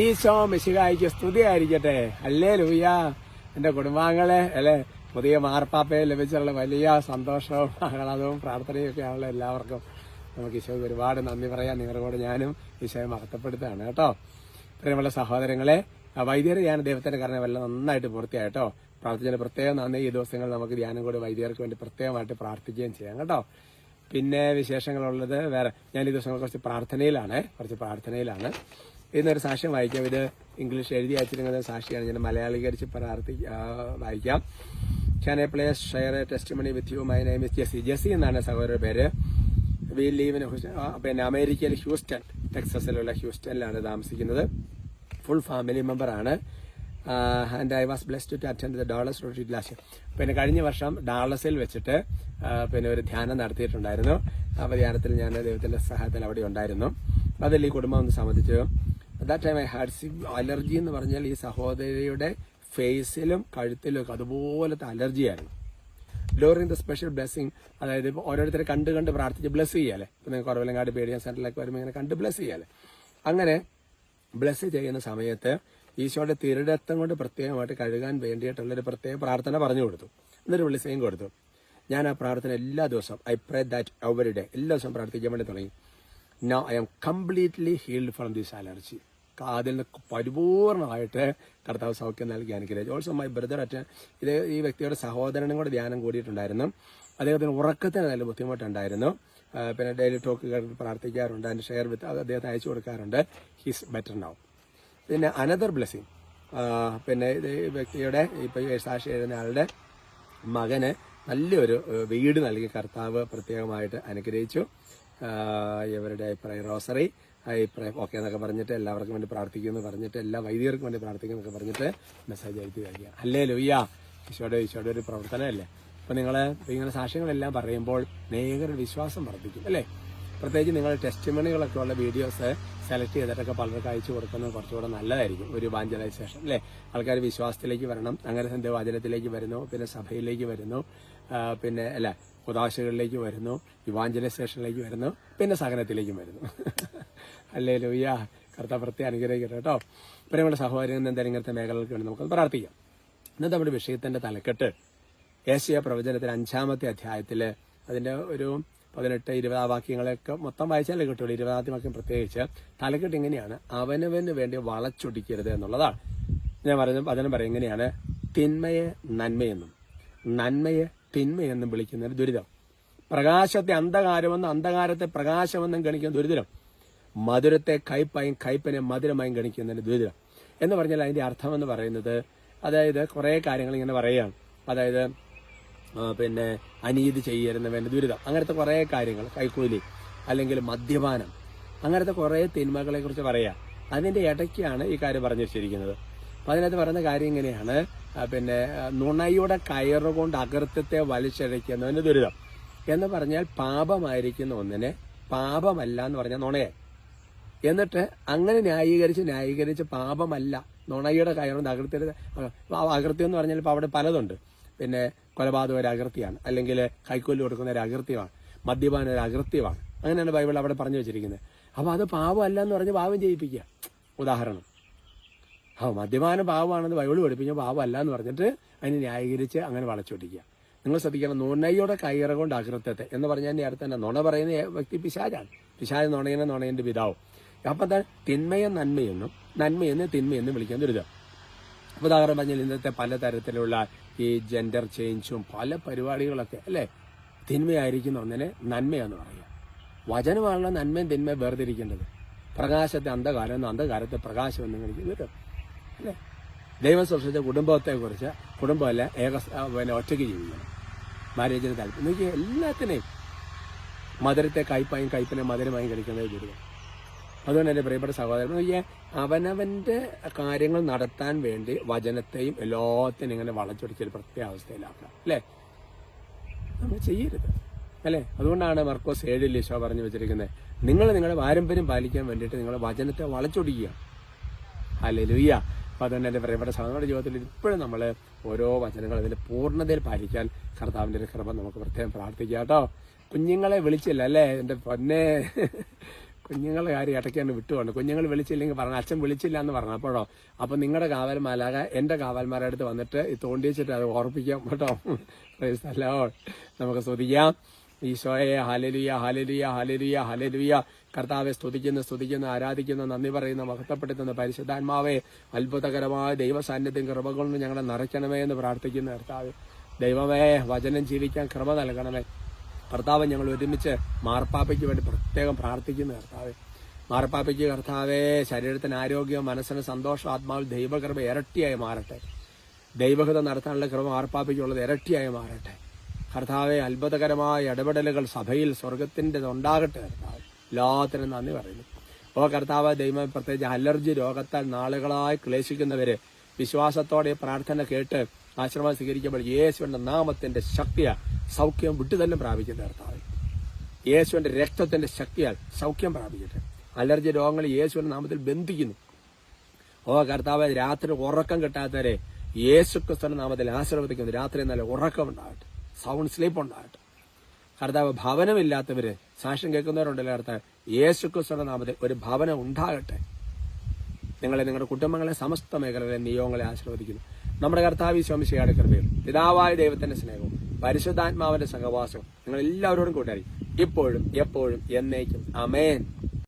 ഈശോ മിശികായിക്ക് സ്തുതിയായിരിക്കട്ടെ. അല്ലേ ലൂയ എന്റെ കുടുംബാംഗങ്ങളെ അല്ലെ? പുതിയ മാർപ്പാപ്പയെ ലഭിച്ചുള്ള വലിയ സന്തോഷവും ആഹ്ലാദവും പ്രാർത്ഥനയും ഒക്കെ ആണല്ലോ എല്ലാവർക്കും. നമുക്ക് ഈശോയ്ക്ക് ഒരുപാട് നന്ദി പറയാം നിങ്ങളുടെ ഞാനും ഈശോയെ മഹത്വപ്പെടുത്തുകയാണ് കേട്ടോ. പ്രിയമുള്ള സഹോദരങ്ങളെ വൈദ്യർ ധ്യാന ദൈവത്തിന്റെ കാരണം വല്ല നന്നായിട്ട് പൂർത്തിയായിട്ടോ പ്രാർത്ഥിച്ചതിന് പ്രത്യേകം നന്ദി. ഈ ദിവസങ്ങൾ നമുക്ക് ധ്യാനം കൂടി വൈദ്യർക്ക് വേണ്ടി പ്രത്യേകമായിട്ട് പ്രാർത്ഥിക്കുകയും ചെയ്യാം കേട്ടോ. പിന്നെ വിശേഷങ്ങളുള്ളത് വേറെ. ഞാൻ ഈ ദിവസങ്ങൾ കുറച്ച് പ്രാർത്ഥനയിലാണ് കുറച്ച് പ്രാർത്ഥനയിലാണ്. ഇന്നൊരു സാക്ഷ്യം വായിക്കാം. ഇത് ഇംഗ്ലീഷ് എഴുതി അയച്ചിരിക്കുന്ന സാക്ഷിയാണ്. ഞാൻ മലയാളീകരിച്ച് പ്രാർത്ഥി വായിക്കാം. Can a please share a testimony with you my name is Jessy Jessy എന്നാണ് സഹോദര പേര്. വി ലീവ് ഇൻ പിന്നെ അമേരിക്കയിൽ ഹ്യൂസ്റ്റൺ ടെക്സസിലുള്ള ഹ്യൂസ്റ്റണിലാണ് താമസിക്കുന്നത്. ഫുൾ ഫാമിലി മെമ്പറാണ് and I was blessed to attend the ഡോളസ് റോട്ടി ലാസ്റ്റ് പിന്നെ കഴിഞ്ഞ വർഷം ഡാളസിൽ വെച്ചിട്ട് പിന്നെ ഒരു ധ്യാനം നടത്തിയിട്ടുണ്ടായിരുന്നു. ആ ധ്യാനത്തിൽ ഞാൻ ദൈവത്തിന്റെ സഹായത്തിൽ അവിടെ ഉണ്ടായിരുന്നു. അതിൽ ഈ കുടുംബം ഒന്ന് സംബന്ധിച്ചു that time I had C allergy എന്ന് പറഞ്ഞാൽ ഈ സഹോദരിയുടെ ഫേസിലും കഴുത്തിലും ഒക്കെ അതുപോലത്തെ അലർജിയായിരുന്നു ഡ്യൂറിങ് ദ സ്പെഷ്യൽ ബ്ലെസ്സിങ് അതായത് ഇപ്പോൾ ഓരോരുത്തരെ കണ്ട് കണ്ട് പ്രാർത്ഥിച്ച് ബ്ലസ് ചെയ്യാല്ലേ? ഇപ്പം നിങ്ങൾക്ക് കുറവിലങ്ങാട് പേടിയാൻ സെന്ററിലേക്ക് വരുമ്പോൾ ഇങ്ങനെ കണ്ട് ബ്ലസ് ചെയ്യാല്ലേ? അങ്ങനെ ബ്ലസ് ചെയ്യുന്ന സമയത്ത് ഈശോയുടെ തിരുടത്തം കൊണ്ട് പ്രത്യേകമായിട്ട് കഴുകാൻ വേണ്ടിയിട്ടുള്ളൊരു പ്രത്യേക പ്രാർത്ഥന പറഞ്ഞു കൊടുത്തു. എന്നൊരു വിളിസയും കൊടുത്തു ഞാൻ ആ പ്രാർത്ഥന എല്ലാ ദിവസവും I pray that every day എല്ലാ ദിവസവും പ്രാർത്ഥിക്കാൻ വേണ്ടി തുടങ്ങി. No I am completely healed from this allergy നിന്ന് പരിപൂർണമായിട്ട് കർത്താവ് സൗഖ്യം നൽകി അനുഗ്രഹിച്ചു. ഓൾസോ മൈ ബ്രദർ അറ്റ് ഇത് ഈ വ്യക്തിയുടെ സഹോദരനും കൂടെ ധ്യാനം കൂടിയിട്ടുണ്ടായിരുന്നു. അദ്ദേഹത്തിന് ഉറക്കത്തിന് നല്ല ബുദ്ധിമുട്ടുണ്ടായിരുന്നു. പിന്നെ ഡെയിലി ടോക്ക് പ്രാർത്ഥിക്കാറുണ്ട്. അതിന്റെ ഷെയർ വിത്ത് അത് അദ്ദേഹത്തെ അയച്ചു കൊടുക്കാറുണ്ട്. ഹിസ് ബെറ്റർ നൗ പിന്നെ അനദർ ബ്ലെസ്സിങ് പിന്നെ ഈ വ്യക്തിയുടെ ഇപ്പൊ സാക്ഷി എഴുതുന്ന ആളുടെ മകന് നല്ലൊരു വീട് നൽകി കർത്താവ് പ്രത്യേകമായിട്ട് അനുഗ്രഹിച്ചു. ഇവരുടെ റോസറി. അഭിപ്രായം. ഓക്കെ എന്നൊക്കെ പറഞ്ഞിട്ട് എല്ലാവർക്കും വേണ്ടി പ്രാർത്ഥിക്കുമെന്ന് പറഞ്ഞിട്ട് എല്ലാ വൈദികർക്കും വേണ്ടി പ്രാർത്ഥിക്കുമെന്നൊക്കെ പറഞ്ഞിട്ട് മെസ്സേജ് അയച്ചു കഴിക്കുക അല്ലേ ലൂയ്യ ഈശോയുടെ ഈശോയുടെ ഒരു പ്രവർത്തനമല്ലേ? അപ്പം നിങ്ങൾ ഇങ്ങനെ സാക്ഷ്യങ്ങളെല്ലാം പറയുമ്പോൾ നേകര വിശ്വാസം വർദ്ധിക്കും അല്ലേ? പ്രത്യേകിച്ച് നിങ്ങൾ ടെസ്റ്റ് മണികളൊക്കെ ഉള്ള വീഡിയോസ് സെലക്ട് ചെയ്തിട്ടൊക്കെ പലർക്ക് അയച്ചു കൊടുക്കുന്നത് കുറച്ചുകൂടെ നല്ലതായിരിക്കും ഒരു വാഞ്ചലൈസേഷൻ അല്ലേ? ആൾക്കാർ വിശ്വാസത്തിലേക്ക് വരണം അങ്ങനെ സന്ധ്യവാചനത്തിലേക്ക് വരുന്നു പിന്നെ സഭയിലേക്ക് വരുന്നു പിന്നെ അല്ല ഉദാശകളിലേക്ക് വരുന്നു ഇവാഞ്ചലൈസേഷനിലേക്ക് വരുന്നു പിന്നെ സഹനത്തിലേക്കും വരുന്നു. അല്ലേ ലോയ്യ കർത്താവ് പ്രത്യേകം അനുഗ്രഹിക്കട്ടെ കേട്ടോ. പ്രിയമുള്ള സഹോദരൻ എന്തായാലും ഇങ്ങനത്തെ മേഖലകൾക്ക് വേണ്ടി നമുക്ക് പ്രാർത്ഥിക്കാം. ഇന്നത്തെ നമ്മുടെ വിഷയത്തിന്റെ തലക്കെട്ട് ഏഷ്യ പ്രവചനത്തിൽ അഞ്ചാമത്തെ അധ്യായത്തിൽ അതിന്റെ ഒരു പതിനെട്ട് ഇരുപതാം വാക്യങ്ങളൊക്കെ മൊത്തം വായിച്ചാലേ കിട്ടുള്ളൂ. ഇരുപതാമത്തെ വാക്യം പ്രത്യേകിച്ച് തലക്കെട്ട് ഇങ്ങനെയാണ് അവനവന് വേണ്ടി വളച്ചൊടിക്കരുത് എന്നുള്ളതാണ്. ഞാൻ പറഞ്ഞ വചനം പറയും ഇങ്ങനെയാണ് തിന്മയെ നന്മയെന്നും നന്മയെ തിന്മയെന്നും വിളിക്കുന്നതിന് ദുരിതം. പ്രകാശത്തെ അന്ധകാരമെന്നും അന്ധകാരത്തെ പ്രകാശമെന്നും ഗണിക്കുന്ന ദുരിതം. മധുരത്തെ കയ്പായും കയ്പനെ മധുരമായും ഗണിക്കുന്നതിന് ദുരിതം എന്ന് പറഞ്ഞാൽ അതിന്റെ അർത്ഥം എന്ന് പറയുന്നത് അതായത് കുറെ കാര്യങ്ങൾ ഇങ്ങനെ പറയുകയാണ്. അതായത് പിന്നെ അനീതി ചെയ്യരുന്നവന്റെ ദുരിതം അങ്ങനത്തെ കുറെ കാര്യങ്ങൾ കൈക്കൂലി അല്ലെങ്കിൽ മദ്യപാനം അങ്ങനത്തെ കുറെ തിന്മകളെ കുറിച്ച് പറയാം. അതിന്റെ ഇടയ്ക്കാണ് ഈ കാര്യം പറഞ്ഞു വെച്ചിരിക്കുന്നത്. അപ്പൊ അതിനകത്ത് പറയുന്ന കാര്യം ഇങ്ങനെയാണ്. പിന്നെ നുണയുടെ കയറുകൊണ്ട് അകൃത്യത്തെ വലിച്ചഴയ്ക്കുന്നവന് ദുരിതം എന്ന് പറഞ്ഞാൽ പാപമായിരിക്കുന്ന ഒന്നിനെ പാപമല്ല എന്ന് പറഞ്ഞാൽ നുണയായി എന്നിട്ട് അങ്ങനെ ന്യായീകരിച്ച് ന്യായീകരിച്ച് പാപമല്ല. നുണയുടെ കാര്യം അകൃത്യത അകൃത്യം എന്ന് പറഞ്ഞാൽ ഇപ്പോൾ അവിടെ പലതുണ്ട്. പിന്നെ കൊലപാതകം ഒരു അകൃത്യമാണ്. അല്ലെങ്കിൽ കൈക്കൂലി കൊടുക്കുന്ന ഒരു അകൃത്യമാണ്. മദ്യപാനം ഒരു അകൃത്യമാണ്. അങ്ങനെയാണ് ബൈബിൾ അവിടെ പറഞ്ഞു വെച്ചിരിക്കുന്നത്. അപ്പോൾ അത് പാപമല്ല എന്ന് പറഞ്ഞ് പാപം ചെയ്യിപ്പിക്കുക. ഉദാഹരണം. ആ മദ്യപാനം പാവമാണെന്ന് ബൈബിൾ പഠിപ്പിക്കുക പാവമല്ല എന്ന് പറഞ്ഞിട്ട് അതിനെ ന്യായീകരിച്ച് അങ്ങനെ വളച്ചൊടിക്കുക. നിങ്ങൾ ശ്രദ്ധിക്കണം നുണയുടെ കയറ കൊണ്ട് അകൃത്യത്തെ എന്ന് പറഞ്ഞാൽ അടുത്ത് തന്നെ നുണ പറയുന്ന വ്യക്തി പിശാചാണ്. പിശാജ് നുണയനെ നുണയന്റെ പിതാവും. അപ്പൊ എന്താ തിന്മയെ നന്മയെന്നും നന്മയെന്ന് തിന്മയെന്നും വിളിക്കാൻ ദുരിതം ഉദാഹരണം പറഞ്ഞാൽ ഇന്നത്തെ പലതരത്തിലുള്ള ഈ ജെൻഡർ ചേഞ്ചും പല പരിപാടികളൊക്കെ അല്ലേ? തിന്മയായിരിക്കുന്ന ഒന്നിനെ നന്മയെന്ന് പറയുക. വചനമാണല്ലോ നന്മയും തിന്മയും വേർതിരിക്കേണ്ടത്. പ്രകാശത്തെ അന്ധകാരം എന്നും അന്ധകാരത്തെ പ്രകാശം എന്നും വരും അല്ലേ? ദൈവം സൃഷ്ടിച്ച കുടുംബത്തെക്കുറിച്ച് കുടുംബമല്ല ഏക പിന്നെ ഒറ്റയ്ക്ക് ജീവിക്കണം മാരേജിന് താല്പര്യം. നോക്കി എല്ലാത്തിനെയും മധുരത്തെ കയ്പായും കയ്പിനെ മധുരമായും കഴിക്കുന്നത് ദുരിതം. അതുകൊണ്ട് എന്റെ പ്രിയപ്പെട്ട സഹോദരൻ അവനവന്റെ കാര്യങ്ങൾ നടത്താൻ വേണ്ടി വചനത്തെയും എല്ലാത്തിനും ഇങ്ങനെ വളച്ചൊടിച്ചൊരു പ്രത്യേക അവസ്ഥയിലാക്കുക അല്ലേ? നമ്മൾ ചെയ്യരുത് അല്ലേ? അതുകൊണ്ടാണ് മർക്കോസ് ഏഴിൽ ഈശോ പറഞ്ഞു വെച്ചിരിക്കുന്നത് നിങ്ങൾ നിങ്ങളുടെ പാരമ്പര്യം പാലിക്കാൻ വേണ്ടിയിട്ട് നിങ്ങൾ വചനത്തെ വളച്ചൊടിക്കുക. അല്ലേ ലുയ്യ അപ്പം അതുകൊണ്ട് എന്റെ പ്രിയപ്പെട്ട സഹോദരങ്ങളുടെ ജീവിതത്തിൽ ഇപ്പോഴും നമ്മൾ ഓരോ വചനങ്ങൾ അതിന്റെ പൂർണതയിൽ പാലിക്കാൻ കർത്താവിന്റെ ഒരു കൃപ നമുക്ക് പ്രത്യേകം പ്രാർത്ഥിക്കാം കേട്ടോ. കുഞ്ഞുങ്ങളെ വിളിച്ചില്ല അല്ലേ? എന്റെ പൊന്നെ. കുഞ്ഞുങ്ങളുടെ കാര്യം ഇടയ്ക്കാണ് വിട്ടുകൊണ്ട് കുഞ്ഞുങ്ങൾ വിളിച്ചില്ലെങ്കിൽ പറഞ്ഞു അച്ഛൻ വിളിച്ചില്ല എന്ന് പറഞ്ഞപ്പോഴോ അപ്പം നിങ്ങളുടെ കാവൽമാലാക എന്റെ കാവൽമാരുടെ അടുത്ത് വന്നിട്ട് ഈ തോണ്ടിച്ചിട്ട് അത് ഓർപ്പിക്കാം കേട്ടോ. അല്ലോ നമുക്ക് സ്തുതിക്കാം. ഈശോയെ ഹലലിയ ഹലലിയ ഹലലിയ ഹലലിയ കർത്താവെ സ്തുതിക്കുന്ന സ്തുതിക്കുന്ന ആരാധിക്കുന്ന നന്ദി പറയുന്ന മഹത്വപ്പെടുത്തുന്ന. പരിശുദ്ധാത്മാവെ അത്ഭുതകരമായ ദൈവ സാന്നിധ്യം കൃപ കൊണ്ട് ഞങ്ങളെ നിറയ്ക്കണമേ എന്ന് പ്രാർത്ഥിക്കുന്ന കർത്താവ്. ദൈവമേ വചനം ജീവിക്കാൻ കൃപ നൽകണമേ. കർത്താവ് ഞങ്ങൾ ഒരുമിച്ച് മാർപ്പാപ്പയ്ക്ക് വേണ്ടി പ്രത്യേകം പ്രാർത്ഥിക്കുന്നു കർത്താവ്. മാർപ്പാപ്പയ്ക്ക് കർത്താവെ ശരീരത്തിന് ആരോഗ്യം മനസ്സിന് സന്തോഷം ആത്മാവിൽ ദൈവകൃപ ഇരട്ടിയായി മാറട്ടെ. ദൈവഹിത നടത്താനുള്ള കൃപ മാർപ്പാപ്പയ്ക്കുള്ളത് ഇരട്ടിയായി മാറട്ടെ. കർത്താവെ അത്ഭുതകരമായ ഇടപെടലുകൾ സഭയിൽ സ്വർഗത്തിന്റെ ഉണ്ടാകട്ടെ കർത്താവ്. എല്ലാത്തിനും നന്ദി പറയുന്നു. ഓ കർത്താവ് ദൈവം പ്രത്യേകിച്ച് അലർജി രോഗത്താൽ നാളുകളായി ക്ലേശിക്കുന്നവര് വിശ്വാസത്തോടെ പ്രാർത്ഥന കേട്ട് ആശ്രമം സ്വീകരിക്കുമ്പോൾ യേശുവിന്റെ നാമത്തിന്റെ ശക്തിയാൽ സൗഖ്യം വിട്ടു തന്നെ പ്രാപിക്കുന്ന കർത്താവ്. യേശുവിന്റെ രക്തത്തിന്റെ ശക്തിയാൽ സൗഖ്യം പ്രാപിക്കട്ടെ. അലർജി രോഗങ്ങൾ യേശുവിന്റെ നാമത്തിൽ ബന്ധിക്കുന്നു. ഓ കർത്താവ് രാത്രി ഉറക്കം കിട്ടാത്തവരെ യേശു ക്രിസ്തുവിന്റെ നാമത്തിൽ ആശീർവദിക്കുന്നു. രാത്രി നല്ല ഉറക്കം ഉണ്ടാകട്ടെ സൗണ്ട് സ്ലീപ്പ് ഉണ്ടാകട്ടെ. കർത്താവ് ഭവനമില്ലാത്തവര് സാക്ഷ്യം കേൾക്കുന്നവരുണ്ടല്ലോ കർത്താവ്. യേശു ക്രിസ്തുവിന്റെ നാമത്തിൽ ഒരു ഭവനം ഉണ്ടാകട്ടെ. നിങ്ങളെ നിങ്ങളുടെ കുടുംബങ്ങളെ സമസ്ത മേഖലകളെ നിയോഗങ്ങളെ ആശീർവദിക്കുന്നു. നമ്മുടെ കർത്താവ് സ്വാമിശിയുടെ കൃപയും പിതാവായ ദൈവത്തിന്റെ സ്നേഹവും പരിശുദ്ധാത്മാവിന്റെ സഹവാസവും നിങ്ങൾ എല്ലാവരോടും കൂട്ടായി ഇപ്പോഴും എപ്പോഴും എന്നേക്കും. അമേൻ